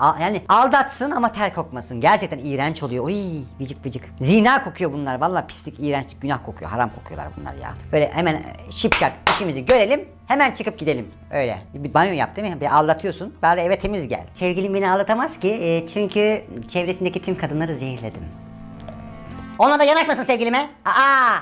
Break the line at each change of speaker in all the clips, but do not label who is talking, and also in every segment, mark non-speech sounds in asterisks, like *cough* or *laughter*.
Yani aldatsın ama ter kokmasın. Gerçekten iğrenç oluyor. Oy vıcık vıcık. Zina kokuyor bunlar. Vallahi pislik, iğrençlik, günah kokuyor. Haram kokuyorlar bunlar ya. Böyle hemen e, şipşak işimizi görelim. Hemen çıkıp gidelim. Öyle. Bir banyo yap değil mi? Bir aldatıyorsun. Bari eve temiz gel. Sevgilim beni aldatamaz ki. e, çünkü çevresindeki tüm kadınları zehirledim. Ona da yanaşmasın sevgilime. Aa!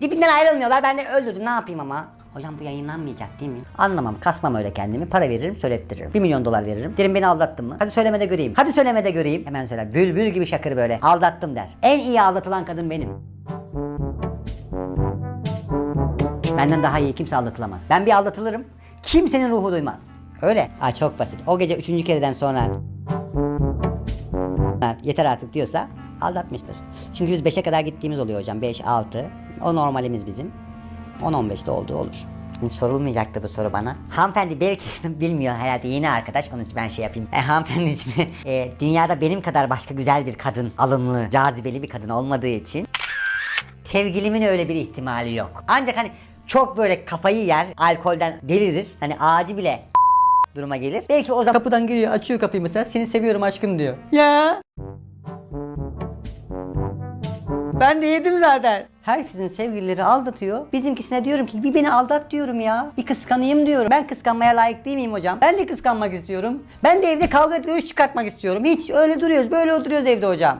Dibinden ayrılmıyorlar. Ben de öldürdüm. Ne yapayım ama? Hocam bu yayınlanmayacak değil mi? Anlamam. Kasmam öyle kendimi. Para veririm, söylettiririm. 1 milyon dolar veririm. Derim beni aldattın mı? Hadi söylemede göreyim. Hadi söylemede göreyim. Hemen söyler. Bülbül gibi şakır böyle. Aldattım der. En iyi aldatılan kadın benim. Benden daha iyi kimse aldatılamaz. Ben bir aldatılırım. Kimsenin ruhu duymaz. Öyle. Aa çok basit. O gece üçüncü kereden sonra yeter artık diyorsa aldatmıştır. Çünkü biz 5'e kadar gittiğimiz oluyor hocam. 5, 6. O normalimiz bizim. 10-15'te olduğu olur. Sorulmayacaktı bu soru bana. Hanımefendi belki *laughs* bilmiyor herhalde yeni arkadaş onun için ben şey yapayım. E, hanımefendiciğim e, dünyada benim kadar başka güzel bir kadın, alımlı, cazibeli bir kadın olmadığı için sevgilimin öyle bir ihtimali yok. Ancak hani çok böyle kafayı yer, alkolden delirir. Hani ağacı bile *laughs* duruma gelir. Belki o zaman kapıdan giriyor, açıyor kapıyı mesela. Seni seviyorum aşkım diyor. Ya. Ben de yedim zaten. Herkesin sevgilileri aldatıyor. Bizimkisine diyorum ki bir beni aldat diyorum ya. Bir kıskanayım diyorum. Ben kıskanmaya layık değil miyim hocam? Ben de kıskanmak istiyorum. Ben de evde kavga dövüş çıkartmak istiyorum. Hiç öyle duruyoruz böyle oturuyoruz evde hocam.